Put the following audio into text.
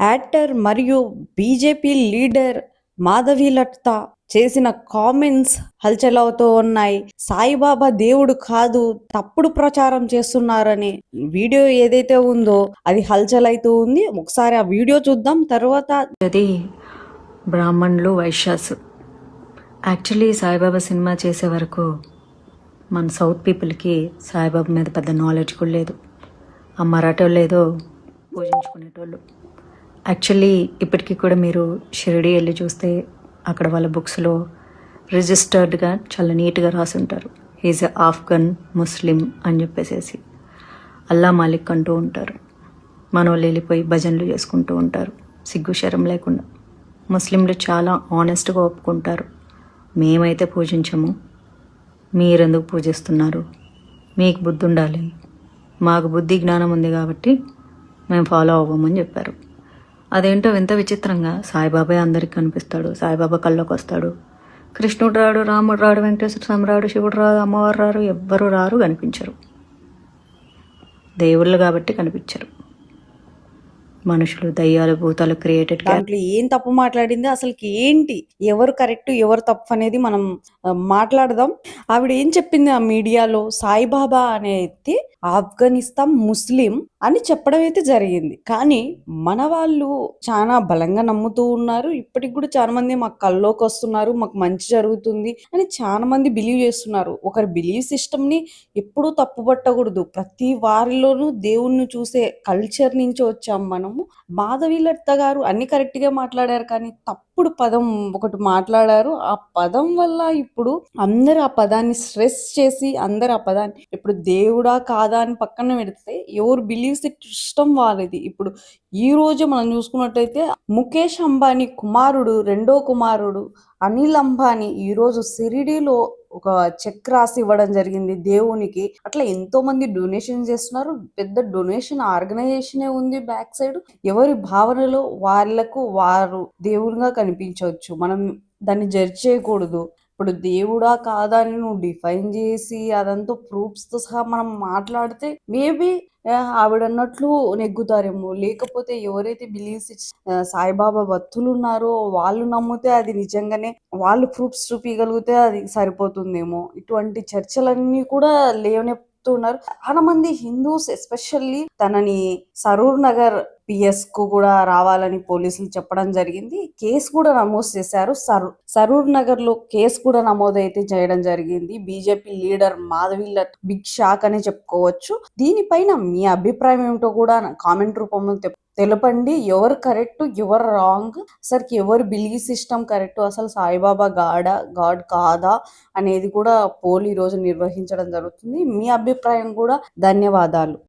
Actor మరియు BJP leader Madhavilatha చేసిన comments హల్చల్ అవుతూ ఉన్నాయి. సాయిబాబా దేవుడు కాదు తప్పుడు ప్రచారం చేస్తున్నారని వీడియో ఏదైతే ఉందో అది హల్చల్ అవుతూ ఉంది. ఒకసారి ఆ వీడియో చూద్దాం. తర్వాత అది బ్రాహ్మణులు వైశ్యాస్. యాక్చువల్లీ సాయిబాబా సినిమా చేసే వరకు మన సౌత్ పీపుల్కి సాయిబాబా మీద పెద్ద నాలెడ్జ్ కూడా లేదు. ఆ మరాఠోళ్ళు ఏదో పూజించుకునేటోళ్ళు. యాక్చువల్లీ ఇప్పటికీ కూడా మీరు షిరిడి వెళ్ళి చూస్తే అక్కడ వాళ్ళ బుక్స్లో రిజిస్టర్డ్గా చాలా నీట్గా రాసి ఉంటారు ఈజ్ ఎ ఆఫ్ఘన్ ముస్లిం అని చెప్పేసేసి. అల్లా మాలిక్ అంటూ ఉంటారు. మనోళ్ళు వెళ్ళిపోయి భజనలు చేసుకుంటూ ఉంటారు. సిగ్గు శరం లేకుండా. ముస్లింలు చాలా ఆనెస్ట్గా ఒప్పుకుంటారు. మేమైతే పూజించము. మీరెందుకు పూజిస్తున్నారు? మీకు బుద్ధి ఉండాలి మాకు బుద్ధి జ్ఞానం ఉంది కాబట్టి మేము ఫాలో అవ్వమని చెప్పారు. అదేంటో వింత విచిత్రంగా సాయిబాబా అందరికి కనిపిస్తాడు. సాయిబాబా కళ్ళకు వస్తాడు. కృష్ణుడు రాడు రాముడు రాడు వెంకటేశ్వర స్వామి రాడు శివుడు రాడు అమ్మవారు రారు ఎవ్వరు రారు కనిపించరు. దేవుళ్ళు కాబట్టి కనిపించరు. మనుషులు దయ్యాలు భూతాలు క్రియేటెడ్ దాంట్లో ఏం తప్పు మాట్లాడింది? అసలుకి ఏంటి? ఎవరు కరెక్ట్ ఎవరు తప్పు అనేది మనం మాట్లాడదాం. ఆవిడ ఏం చెప్పింది ఆ మీడియాలో? సాయిబాబా అనేది ఆఫ్ఘనిస్తాన్ ముస్లిం అని చెప్పడం అయితే జరిగింది. కానీ మన వాళ్ళు చాలా బలంగా నమ్ముతూ ఉన్నారు. ఇప్పటికి కూడా చాలా మంది మాకు కల్లోకి వస్తున్నారు. మాకు మంచి జరుగుతుంది అని చాలా మంది బిలీవ్ చేస్తున్నారు. ఒకరి బిలీవ్ సిస్టమ్ని ఎప్పుడూ తప్పుపట్టకూడదు ప్రతి వారిలోనూ దేవుణ్ణి చూసే కల్చర్ నుంచి వచ్చాం మనము. మాధవీలత గారు అన్ని కరెక్ట్గా మాట్లాడారు కానీ తప్పు తప్పుడు పదం ఒకటి మాట్లాడారు. ఆ పదం వల్ల ఇప్పుడు అందరు ఆ పదాన్ని స్ట్రెస్ చేసి అందరు ఆ పదాన్ని ఇప్పుడు దేవుడా కాదా అని పక్కన పెడితే ఎవరు బిలీవ్ ఇష్టం వాళ్ళది. ఇప్పుడు ఈ రోజు మనం చూసుకున్నట్టయితే ముఖేష్ అంబానీ కుమారుడు రెండో కుమారుడు అనిల్ అంబానీ ఈ రోజు సిరిడిలో ఒక చెక్ రాసి ఇవ్వడం జరిగింది దేవునికి. అట్లా ఎంతో మంది డొనేషన్ చేస్తున్నారు. పెద్ద డొనేషన్ ఆర్గనైజేషనే ఉంది బ్యాక్ సైడ్. ఎవరి భావనలో వాళ్ళకు వారు దేవునిగా కనిపించవచ్చు. మనం దాన్ని జడ్జ్ చేయకూడదు. ఇప్పుడు దేవుడా కాదా అని నువ్వు డిఫైన్ చేసి అదంతా ప్రూఫ్స్తో తో సహా మనం మాట్లాడితే మేబీ ఆవిడ అన్నట్లు నెగ్గుతారేమో. లేకపోతే ఎవరైతే బిలీవ్స్ సాయిబాబా భక్తులు ఉన్నారో వాళ్ళు నమ్మితే అది నిజంగానే వాళ్ళు ప్రూఫ్స్ చూపించగలిగితే అది సరిపోతుందేమో. ఇటువంటి చర్చలన్నీ కూడా చెప్తున్నారు. చాలా మంది హిందూస్ ఎస్పెషల్లీ తనని సరూర్ నగర్ పిఎస్కు కూడా రావాలని పోలీసులు చెప్పడం జరిగింది. కేసు కూడా నమోదు చేశారు. సరూ సరూర్ నగర్లో కేసు కూడా నమోదు అయితే చేయడం జరిగింది. బీజేపీ లీడర్ మాధవీల బిగ్ షాక్ అని చెప్పుకోవచ్చు. దీనిపైన మీ అభిప్రాయం ఏమిటో కూడా కామెంట్ రూపంలో తెలపండి. ఎవరు కరెక్ట్ ఎవరు రాంగ్ అసలు ఎవరు బిలీఫ్ సిస్టమ్ కరెక్ట్ అసలు సాయిబాబా గాడా గాడ్ కాదా? అనేది కూడా పోల్ ఈ రోజు నిర్వహించడం జరుగుతుంది. మీ అభిప్రాయం కూడా ధన్యవాదాలు.